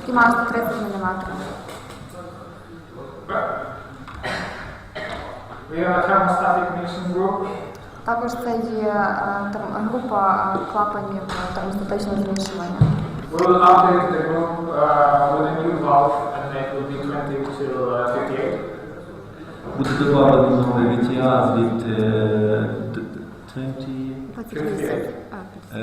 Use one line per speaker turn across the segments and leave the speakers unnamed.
який має 130 мм.
We have a thermostatic mixing group.
Також це є е, терм- група е, клапанів е, термостатичного змішування.
We will update the group uh, with a new valve and it will be 20 till uh, 58.
Буде додано новий VTR від е, д- д- 20
58.
е,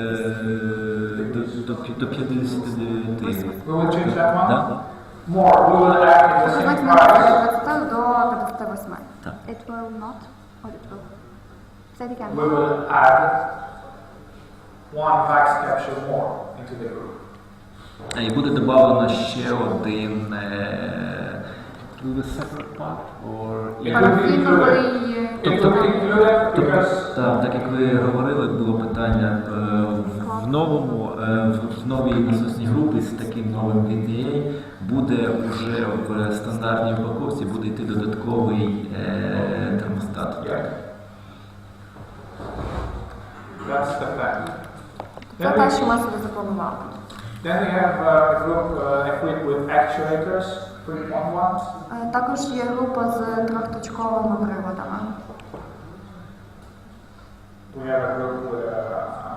до, до, пі- до 59.
We will change that one.
Да?
More, we will add the
Тобто
same
ми
price.
з 20 до 58.
Так.
It will not, or it will. Say it again.
We will add one wax capsule more into the group.
А, І буде додано ще один е, will a separate part or
will be included because
Так, так як ви говорили, було питання е, в- новому, е, в- новій насосній групі з таким новим VTA буде вже в стандартній упаковці буде йти додатковий е, термостат.
yeah. That's the plan. Then we,
що ми собі запланували.
then we have a group uh, equipped with actuators, 3.1.
Е, Також є група з трьохточковими приводами.
We have a group with uh,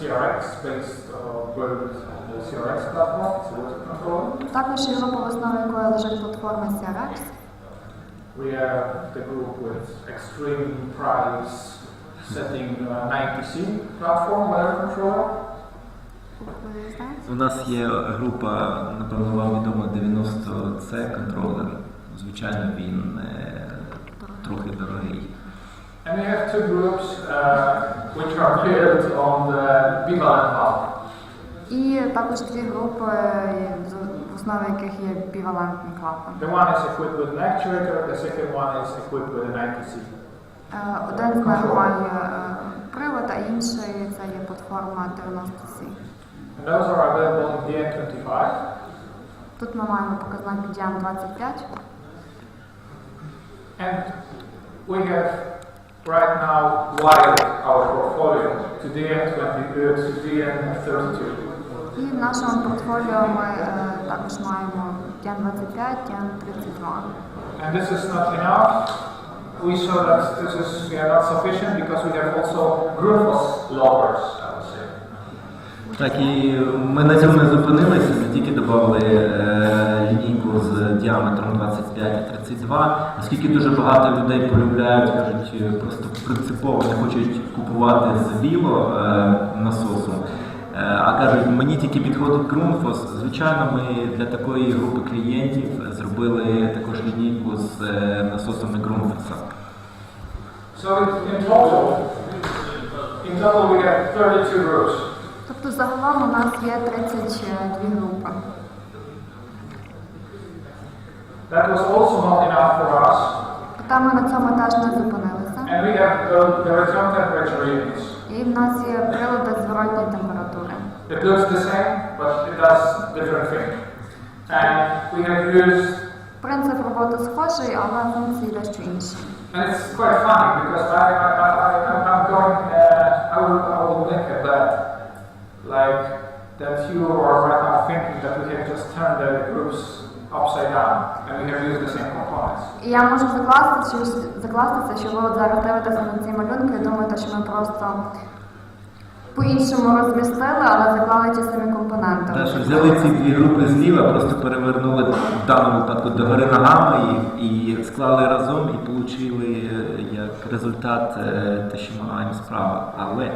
CRX based uh, built on the CRX platform, it's a controller.
Також є група, в основі якої лежить платформа CRX.
We have the group with extreme price setting uh, 90C platform, weather controller.
У нас є група, напевно, вам відомо 90C контролер. Звичайно, він е, трохи дорогий.
And we have two groups uh, which are built on the bivalent valve.
І також дві групи, е, в основі яких є бівалентний клапан.
The one is equipped with an actuator, the second one is equipped with a 90C.
Е, Один з них має е, привод, а інший це є платформа 90C.
And those are available in DN25.
Тут ми маємо показник DiAM25.
And we have right now wired our portfolio to DN20 uh, to DN32.
І в нашому портфоліо ми е, також маємо DiAM25, DiAM32.
And this is not enough. We saw that this is yeah, not sufficient because we have also Grundfos loggers, I would say.
Так, і ми на цьому не зупинилися, не тільки додали е, лінійку з діаметром 25 і 32, оскільки дуже багато людей полюбляють, кажуть, е, просто принципово не хочуть купувати з біло е, насосу. Е, А кажуть, мені тільки підходить Grundfos. Звичайно, ми для такої групи клієнтів зробили також лінійку з е, насосами Grundfos.
So in, in total, in total we have 32 groups.
Тобто загалом у нас є 32 групи.
That was also not enough for us.
Та ми на цьому теж не зупинилися.
And we have the, the return temperature units.
І в нас є прилади зворотньої температури.
It looks the same, but it does different things. And we have used,
Принцип роботи схожий, але функції дещо інші.
and it's quite funny because I, I, I, I-
я можу закласти, що, закластися, що ви от зараз дивитеся на ці малюнки і думаєте, що ми просто по-іншому розмістили, але заклали ті самі компоненти.
Те, що взяли ці дві групи зліва, просто перевернули в даному випадку догори ногами і, і склали разом і отримали як результат е, те, що ми маємо справа. Але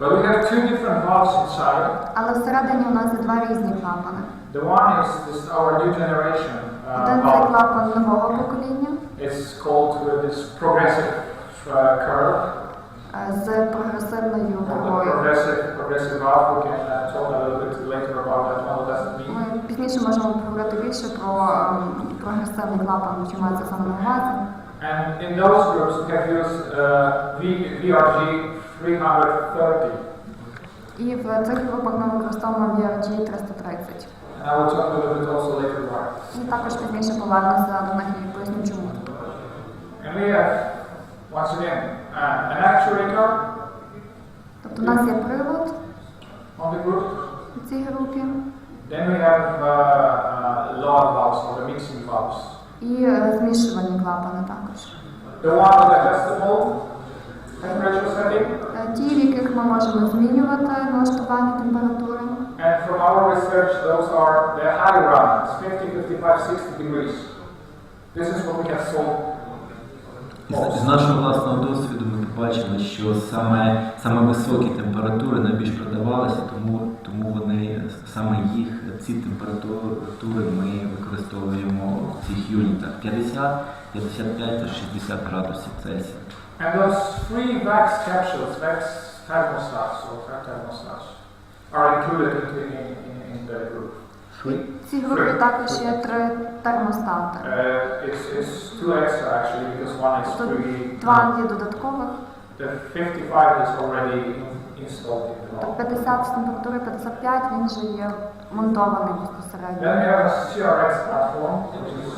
But we have two different valves inside.
Але всередині у нас є два різні клапани.
The one is this our new generation uh,
Один це
valve.
клапан нового покоління
It's called uh, this progressive uh, curve.
е, з прогресивною кривою.
Progressive, progressive valve. We can uh, talk a little bit later about that. What does it mean?
Ми пізніше можемо поговорити більше про ем, прогресивний клапан, що має це саме на увазі.
And in those groups, we have used uh, v, VRG 330.
І в цих групах ми використовуємо VRG 330. І також пізніше повернуся до них і поясню чому.
We have, once again, uh, an actuator
Тобто у нас є привод у цій групі
Then we have uh, uh, load valves or the mixing valves.
і е, змішувані клапани також.
The one with adjustable temperature setting.
Е, Ті, в яких ми можемо змінювати налаштування температури.
And from our research, those are the high runs, 50, 55, 60 degrees. This is what we have sold.
З- нашого власного досвіду ми побачили, що саме, саме високі температури найбільш продавалися, тому, тому вони саме їх, ці температури ми використовуємо в цих юнітах 50, 55 та 60 градусів Цельсія.
And those three VAX capsules, VAX thermostats or thermostats, are included in, in, in, the group.
В цій групі також є три термостати.
Uh, it's, it's two extra actually because one is
Тобто
free.
два є додаткових.
The 55 is already installed in the
Тобто 50 з температури 55 він вже є монтований безпосередньо.
Then we have a CRX platform, which is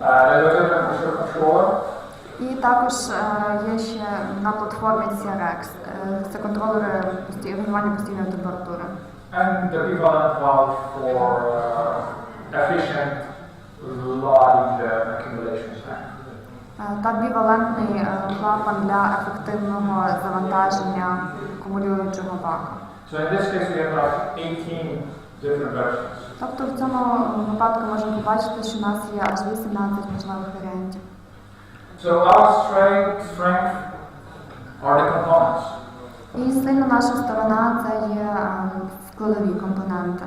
uh, temperature controller.
І також е, є ще на платформі CRX. Е, Це контролери регулювання постійної температури.
And the equivalent valve for uh, efficient loading accumulation tank.
Е, Та бівалентний клапан для ефективного завантаження акумулюючого бака.
So in this case we have like 18 different versions.
Тобто в цьому випадку можемо побачити, що у нас є аж 18 можливих варіантів.
So our strength, strength are the components.
І сильна наша сторона це є е, складові компоненти.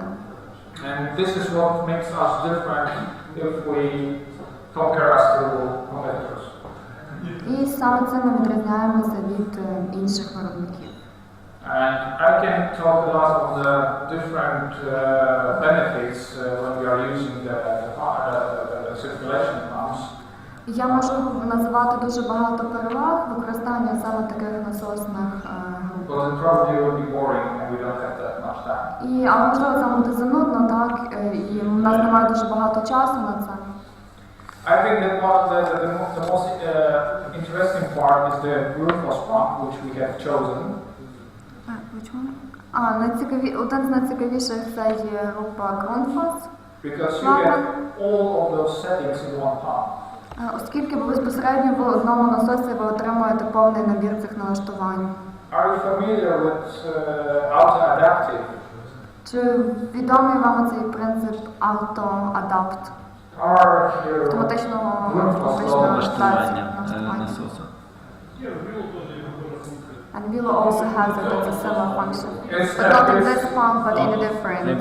And this is what makes us different if we compare us to competitors.
І саме цим ми відрізняємося від е, інших виробників.
And I can talk a lot of the different uh, benefits uh, when we are using the, the, uh, the, the circulation pumps.
Я можу називати дуже багато переваг використання саме таких насосних е, груп. І а можливо це буде занудно, так е, і в нас немає дуже багато часу на це.
I think that one of the, the, the, mo- the most uh, interesting part is the Grundfos pump, which we have chosen.
Which one? А найцікаві один з найцікавіших це є група Grundfos,
Because you get all of those settings in one pump.
Е, оскільки безпосередньо в одному насосі ви отримуєте повний набір цих налаштувань.
Are you familiar with uh, auto-adaptive?
Чи відомий вам цей принцип auto-adapt? Автоматичного
Налаштування е, насосу.
And Vilo also has a similar function.
It's
But not in
uh,
this pump, but in a different uh,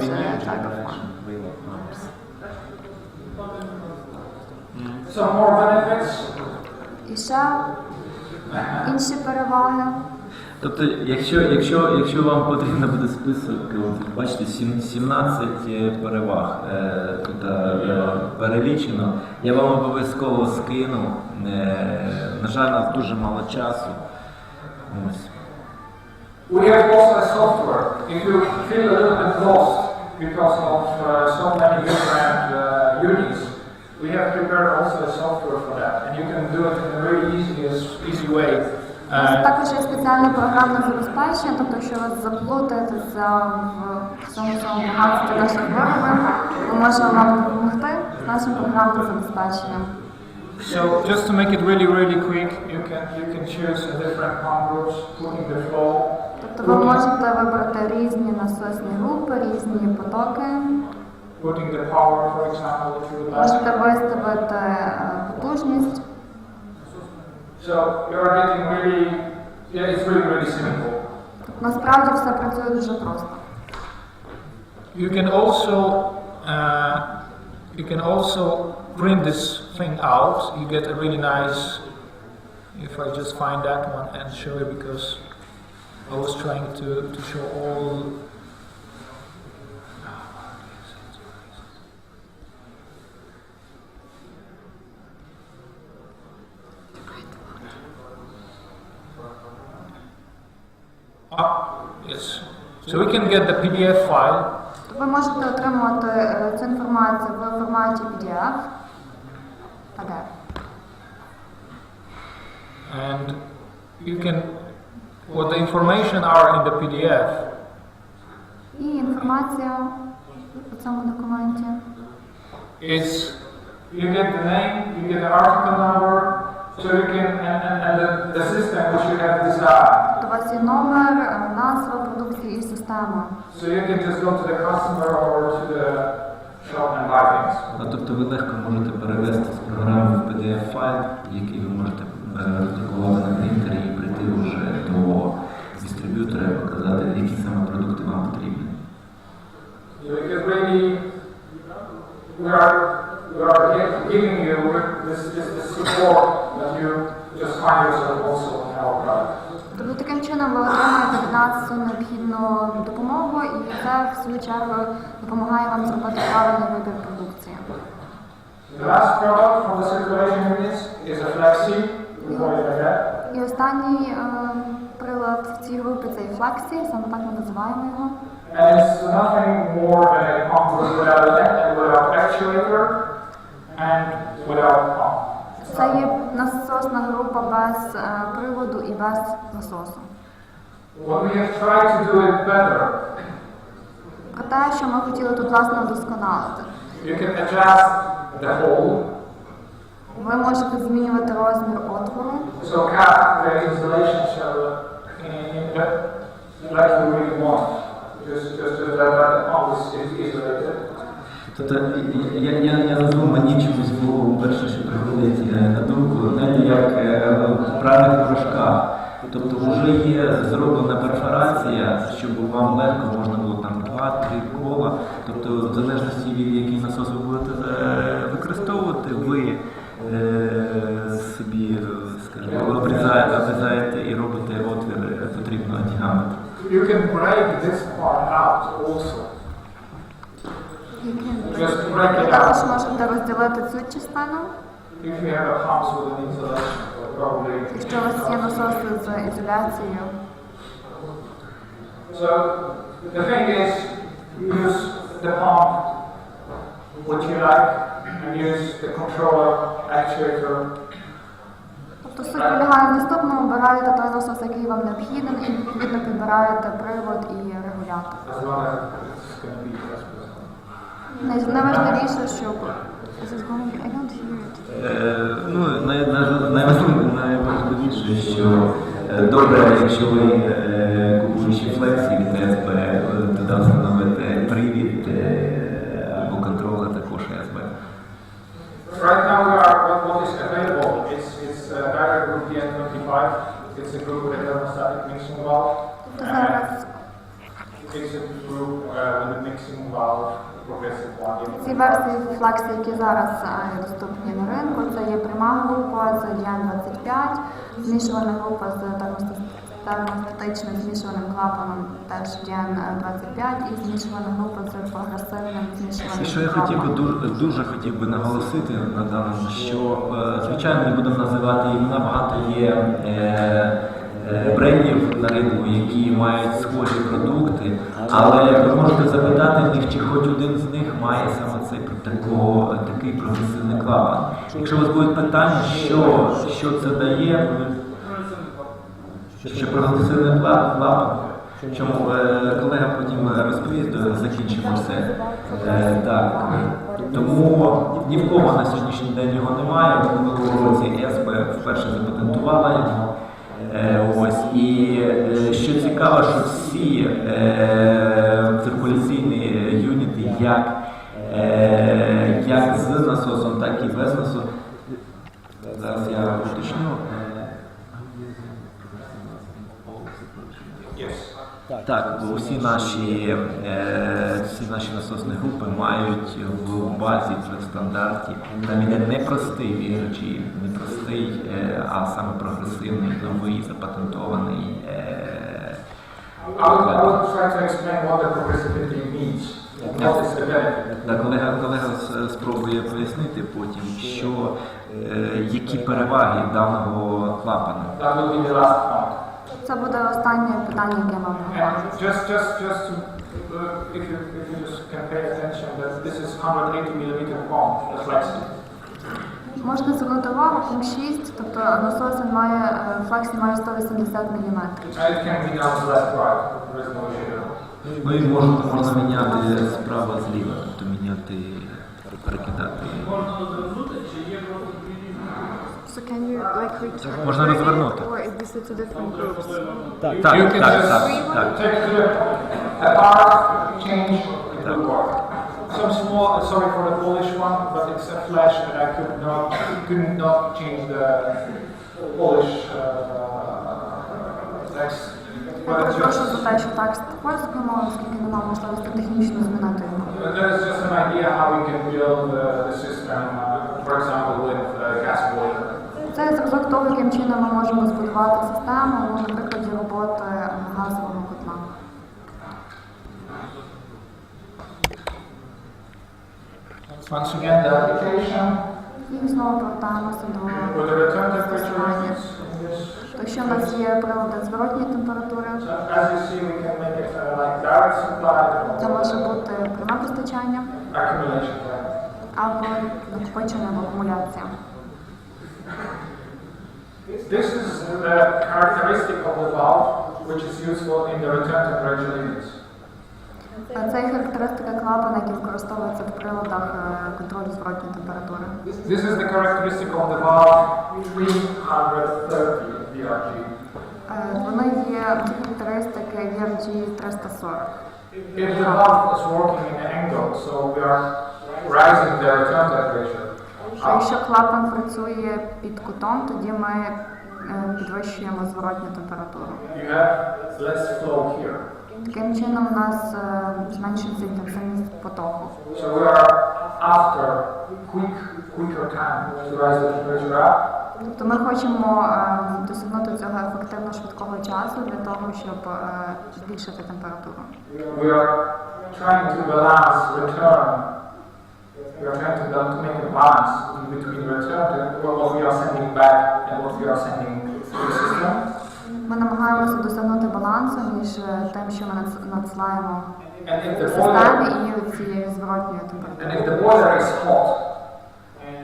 type of
generation
pump.
wheel of pumps.
Some more benefits.
І ще інші переваги.
Тобто, якщо, якщо, якщо вам потрібно буде список, от, бачите, сім- 17 переваг е, тут е, перелічено, я вам обов'язково скину. Е, на жаль, у нас дуже мало часу. Ось.
We have also a software. If you feel a little bit lost because of uh, so many different uh, units, we have prepared also a software for that, and you can do it in a very easy, easy way.
У нас
Uh,
також є спеціальне програмне забезпечення, тобто якщо вас заплутаєтеся в цьому цьому багатстві наших виробів, ми можемо вам допомогти з нашим програмним забезпеченням.
so just to make it really, really quick, you can you can choose a different pump groups, putting the flow,
Тобто ви можете вибрати різні насосні групи, різні потоки,
putting the power, for example, if you would
можете
like.
виставити е, потужність.
So you're getting really, yeah, it's really, really simple.
Тобто, насправді все працює дуже просто.
You can also uh, you can also print this thing out. You get a really nice. If I just find that one and show you because I was trying to, to show all. So we can get the PDF file
То ви можете отримувати е, цю інформацію в форматі PDF. PDF.
and you can, what the information are in the PDF
І інформація у цьому документі.
is you get the name, you get the article number, so you can, and, and, and the, the system which you have designed.
Вас є номер, е, назва продукції і система.
So you can just go to the customer or to the shop and buy things.
А тобто ви легко можете перевести з програми в PDF файл, який ви можете е, роздрукувати на принтері і прийти вже до дистриб'ютора і показати, які саме продукти вам потрібні.
Because really, we are, we are giving you this, this, this support that you just find yourself also in our product.
Тобто таким чином ви отримуєте від нас цю необхідну допомогу, і це в свою чергу допомагає вам зробити правильний вибір продукції.
The last product from the circulation units is a that.
І останній е, прилад в цій групі це і флексі, саме так ми називаємо його.
And it's nothing more than a pump without a without actuator and without pump.
Це є насосна група без е, приводу і без насосу. Про те, що ми хотіли тут власне
hole.
Ви можете змінювати розмір отвору,
So installation in, like you really want. Just, just, that, that the pump is, is isolated.
Тобто я, я, я назву мені чомусь голову перше, що приходить е, на думку, знаєте, як е, в правильних ворожках. Тобто вже є зроблена перфорація, щоб вам легко можна було там два-три кола. Тобто, в залежності від який насос ви будете е, використовувати, ви е, собі, скажімо, обрізаєте, обрізаєте і робите отвір потрібного діаметру.
You can break this part out also. Just break it
також можете розділити цю частину,
If you have a pumps with an insulation, probably.
якщо у вас є насоси з ізоляцією.
So the thing is, use the pump what you like and use the controller actuator
Тобто суть полягає в наступному, обираєте той насос, який вам необхідний, і відповідно підбираєте привод і регулятор.
as long as it's going to be
Найважливіше, щоб.
Е, ну, най, най, найважливіше, що е, добре, якщо ви е, купуючи флексі не збере туди встановити привід е, або контролер також СБ.
Right now, we are what, what is available. It's it's uh, direct group DN25. It's a group with a thermostatic mixing valve.
Тобто зараз
It's a group uh, with a mixing valve, progressive one.
ці флексі, які зараз е, доступні на ринку, це є пряма група з DN25, змішувана група з термоста- термостатичним змішуваним клапаном теж DN25 і змішувана група з прогресивним змішуваним
що я хотів би дуже, дуже хотів би наголосити на даному, що е, звичайно не будемо називати імена, багато є е, е, брендів на ринку, які мають схожі продукти, але ви можете запитати в них, чи хоч один з них має саме цей такого, такий прогресивний клапан. Якщо у вас будуть питання, що, що це дає, що прогресивний клапан. Чому е, колега потім розповість, закінчимо все. Е, так. Тому ні в кого на сьогоднішній день його немає. В минулому році СБ вперше запатентувала його. Е, ось. І е, що цікаво, що всі е, циркуляційні юніти, як, як з насосом, так і без насосу. Зараз я уточню. Е,
Yes.
Так, бо всі наші, е, всі наші насосні групи мають в базі в стандарті. Там іде не простий віручий, не простий, е, а саме прогресивний, новий, запатентований. Е,
benefit?
та колега, колега спробує пояснити потім, що, е, які переваги даного клапана.
Це буде останнє питання, яке.
And just, just, just to, uh, if you, if you just can pay attention, that this is 180 millimeter the flexi.
Можна звернути увагу, пункт 6, тобто насос він має, е, флексі має 180 мм.
And it can be done left, right, there is no issue.
Ну і можна, можна міняти справа зліва, тобто міняти, перекидати.
So can you like return
Можна розвернути.
or is this two different groups?
Так,
You
так,
can
так,
just
так, так.
take the apart, change, it will work. Some small, sorry for the Polish one, but it's a flash and I could not, could not change the Polish uh, text.
Я
But it's
прошу
just,
за те, що текст польською мовою, оскільки немає можливості технічно змінити його.
that is just an idea how we can build the, the system, uh, for example, with uh, gas boiler.
Це зразок того, яким чином ми можемо збудувати систему, ну, на прикладі роботи газового котла.
Once again, the application
І знову повертаємося до
this.
то, що в нас є прилади зворотньої температури.
Uh,
Це може бути пряме постачання або накопичення або акумуляція.
This is the characteristic of the valve, which is useful in the return temperature units.
Е, Це є характеристика клапана, який використовується в приладах е, контролю зворотньої температури.
This is the characteristic of the valve 330 VRG.
Е, Вони є ці характеристики VRG 340.
If the valve is working in an angle, so we are rising the return temperature.
А якщо клапан працює під кутом, тоді ми е, підвищуємо зворотню температуру. Таким чином у нас е, зменшується інтенсивність потоку.
So we are after quick, quicker time to rise the temperature up.
Тобто ми хочемо е, досягнути цього ефективно швидкого часу для того, щоб збільшити температуру.
We are trying to balance return. We are trying to, to make a balance in between return to what we are sending back and what we are sending to the system.
Ми намагаємося досягнути балансу між е, тим, що ми надсилаємо
And the
системі і цією зворотньою температурою.
the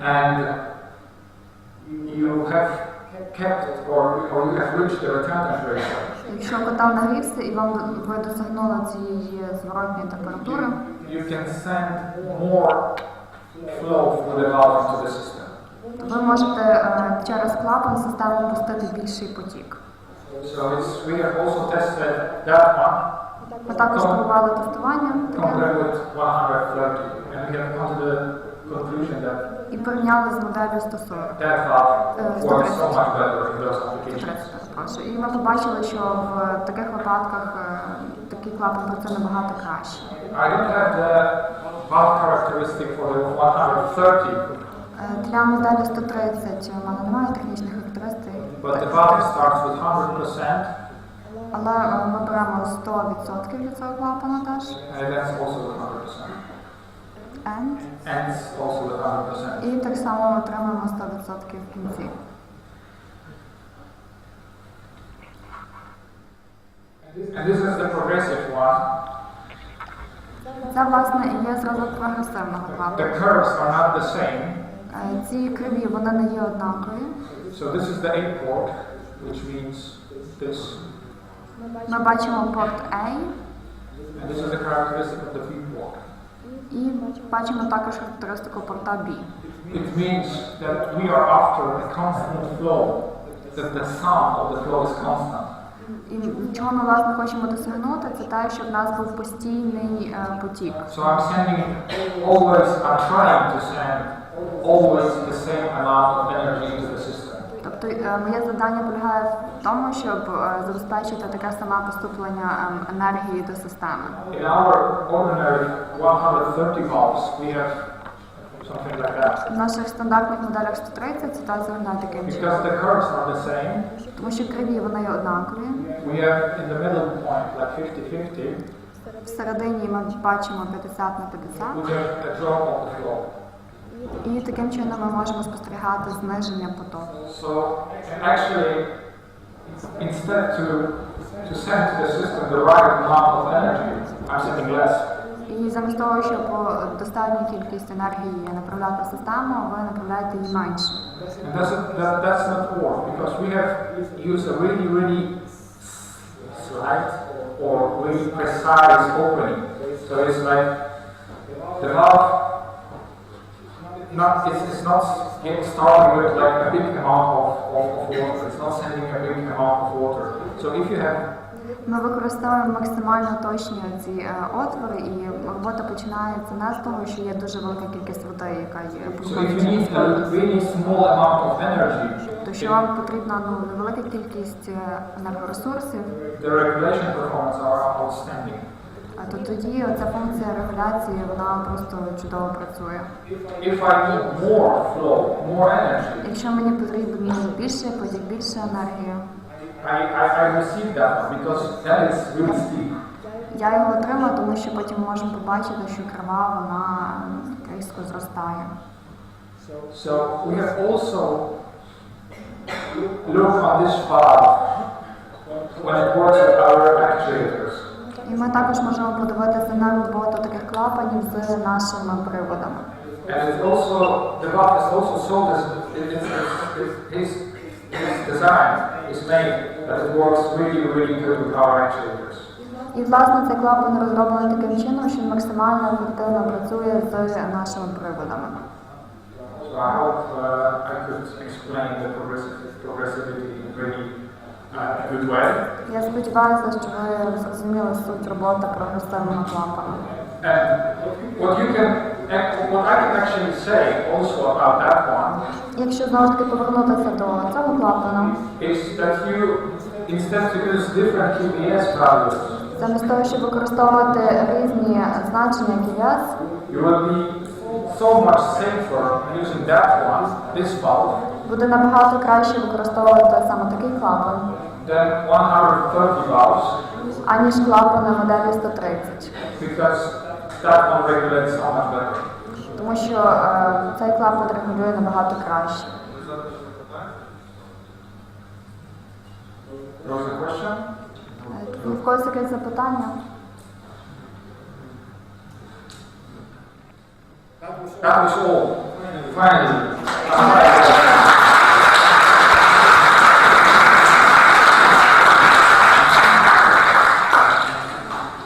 and you have kept or, or you have reached the return temperature,
Якщо котел нагрівся і вам ви досягнули цієї зворотньої температури,
you can send more
ви можете е, через клапан систему пустити більший потік.
So it's, we have also tested that one
Ми також провели тестування таке
compared with 130, and we have come to the conclusion that
і порівняли з моделлю 140.
that valve
Uh,
so much better in those applications.
І ми побачили, що в таких випадках е, такий клапан працює набагато краще.
The valve characteristic for the 130,
Е, Для моделі 130 у мене немає технічних характеристик,
but the valve starts with 100%,
але е, ми беремо 100% від цього клапана теж.
and that's also with 100%.
And.
Ends also with 100%.
І так само отримуємо 100% в кінці.
And this is the progressive one.
Це, власне, і є зразок прогресивного
The curves are not the same.
Е, Ці криві вони не є однакові.
So this is the A port, which means this,
Ми бачимо порт A
and this is the characteristic of the V port.
і бачимо також характеристику порта B.
It means that we are after a constant flow, that the sum of the flow is constant.
І чого ми власне хочемо досягнути, це те, щоб в нас був постійний е, потік.
So I'm sending always, I'm trying to send always the same amount of energy into the system.
Тобто е, моє завдання полягає в тому, щоб е, забезпечити таке саме поступлення ем, енергії до системи.
In our ordinary 130 valves, we have.
В наших стандартних моделях 130 ситуація виглядає таким.
Because the curves are the same,
Тому що криві вони є однакові.
we have in the middle point, like 50-50,
ми бачимо 50 на 50.
we have a drop of the flow.
І таким чином ми можемо спостерігати зниження потоку.
So actually, instead to to send to the system the right amount of energy, I'm sending less.
І замість того, щоб е, достатню кількість енергії направляти в систему, ви направляєте її менше.
And that's, that, that's not work because we have used a really, really slight or really precise opening. So it's like the valve, not, it's, it's not getting started with like a big amount of, of, of water. It's not sending a big amount of water. So if you have
Ми використовуємо максимально точні ці е, отвори, і робота починається не з того, що є дуже велика кількість води, яка є То що вам потрібна ну невелика кількість е, енергоресурсів, то тоді ця функція регуляції вона просто чудово працює.
If I need more flow, more energy,
Якщо мені потрібно більше потік, більше енергії,
I, I, I receive that because that is really steep.
я його отримаю, тому що потім можемо побачити, що крива вона різко зростає.
So we have also looked on this valve when it works with our actuators.
І ми також можемо подивитися на роботу таких клапанів з нашими приводами.
And it's also, the valve is also so this, it, it's, it's, his, his design is made that it works really, really good with our actuators.
І власне цей клапан розроблений таким чином, що максимально ефективно працює з нашими приводами.
So I hope uh, I could explain the progressivity really uh, good way.
Я сподіваюся, що ви зрозуміли суть роботи прогресивного клапану.
And what you can, and what I can actually say also about that one
Якщо знову ж таки повернутися до цього клапану,
is that you, instead to use different QPS values,
замість того, щоб використовувати різні значення QS,
you will be so much safer using that one, this valve,
буде набагато краще використовувати саме такий клапан,
than 130 valves,
аніж клапани моделі 130.
because
Тому що е, цей клапан регулює набагато краще. Е, В когось якесь запитання?
That was all. Finally.